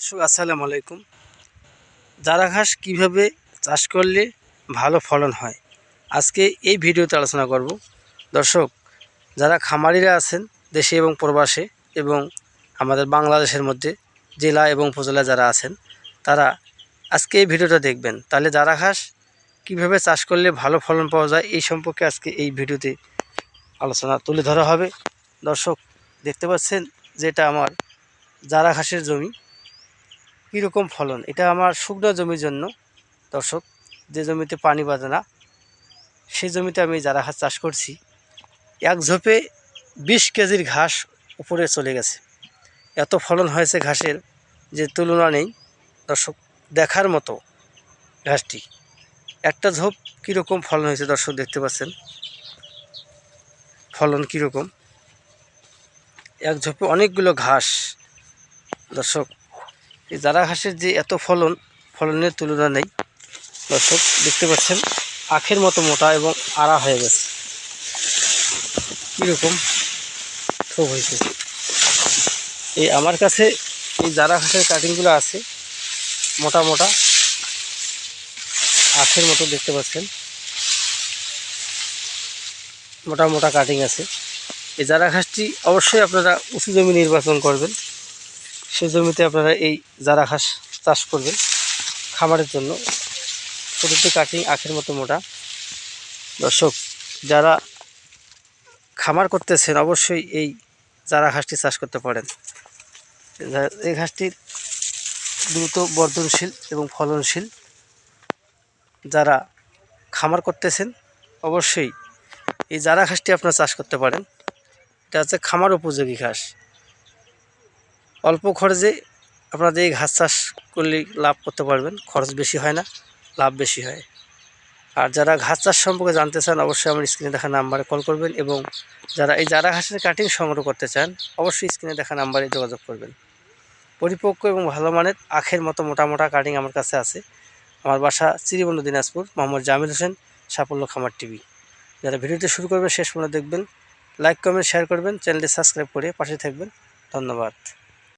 আসসালামু আলাইকুম। জারা ঘাস কীভাবে চাষ করলে ভালো ফলন হয়? আজকে এই ভিডিওতে আলোচনা করব। দর্শক, যারা খামারিরা আছেন দেশে এবং প্রবাসে এবং আমাদের বাংলাদেশের মধ্যে জেলা এবং উপজেলা যারা আছেন, তারা আজকে এই ভিডিওটা দেখবেন। তাহলে জারা ঘাস কীভাবে চাষ করলে ভালো ফলন পাওয়া যায় এই সম্পর্কে আজকে এই ভিডিওতে আলোচনা তুলে ধরা হবে। দর্শক, দেখতে পাচ্ছেন যেটা আমার জারা ঘাসের জমি। কীরকম ফলন? এটা আমার শুকনো জমির জন্য। দর্শক, যে জমিতে পানি বাঁধে না সেই জমিতে আমি যারা ঘাস চাষ করছি। এক ঝোপে বিশ কেজির ঘাস উপরে চলে গেছে। এত ফলন হয়েছে ঘাসের যে তুলনা নেই। দর্শক, দেখার মতো ঘাসটি। একটা ঝোপ কীরকম ফলন হয়েছে দর্শক দেখতে পাচ্ছেন? ফলন কীরকম? এক ঝোপে অনেকগুলো ঘাস। দর্শক এই জারা ঘাসের যে এত ফলন, ফলনের তুলনা নেই। দর্শক, দেখতে পাচ্ছেন, আখের মতো মোটা এবং আড়া হয়ে গেছে। কীরকম থোক হয়েছে। এই আমার কাছে এই জারা ঘাসের কাটিংগুলো আছে, মোটা মোটা, আখের মতো দেখতে পাচ্ছেন। মোটা মোটা কাটিং আছে। এই জারা ঘাসটি অবশ্যই আপনারা উঁচু জমি নির্বাচন করবেন। সে জমিতে আপনারা এই জারা ঘাস চাষ করবেন খামারের জন্য। ছোটোতে কাটিং আখের মতো মোটা। দর্শক, যারা খামার করতেছেন অবশ্যই এই জারা ঘাসটি চাষ করতে পারেন। এই ঘাসটির দ্রুত বর্ধনশীল এবং ফলনশীল যারা খামার করতেছেন অবশ্যই এই জারা ঘাসটি আপনারা চাষ করতে পারেন। এটা হচ্ছে খামার উপযোগী ঘাস। অল্প খরচে আপনাদের এই ঘাস চাষ করলে লাভ করতে পারবেন, খরচ বেশি হয় না, লাভ বেশি হয়। আর যারা ঘাস চাষ সম্পর্কে জানতে চান, অবশ্যই আমার স্ক্রিনে দেখা নাম্বারে কল করবেন এবং যারা এই যারা ঘাসের কাটিং সংগ্রহ করতে চান, অবশ্যই স্ক্রিনে দেখা নাম্বারে যোগাযোগ করবেন। পরিপক্ক এবং ভালো মানের আখের মতো মোটা মোটা কাটিং আমার কাছে আছে। আমার বাসা চিরিবন্ধু দিনাজপুর, মোহাম্মদ জামিল হোসেন, সাফল্য খামার টিভি। যারা ভিডিওটি শুরু করবেন, শেষ পর্যন্ত দেখবেন লাইক কমেন্ট শেয়ার করবেন, চ্যানেলটি সাবস্ক্রাইব করে পাশে থাকবেন। ধন্যবাদ।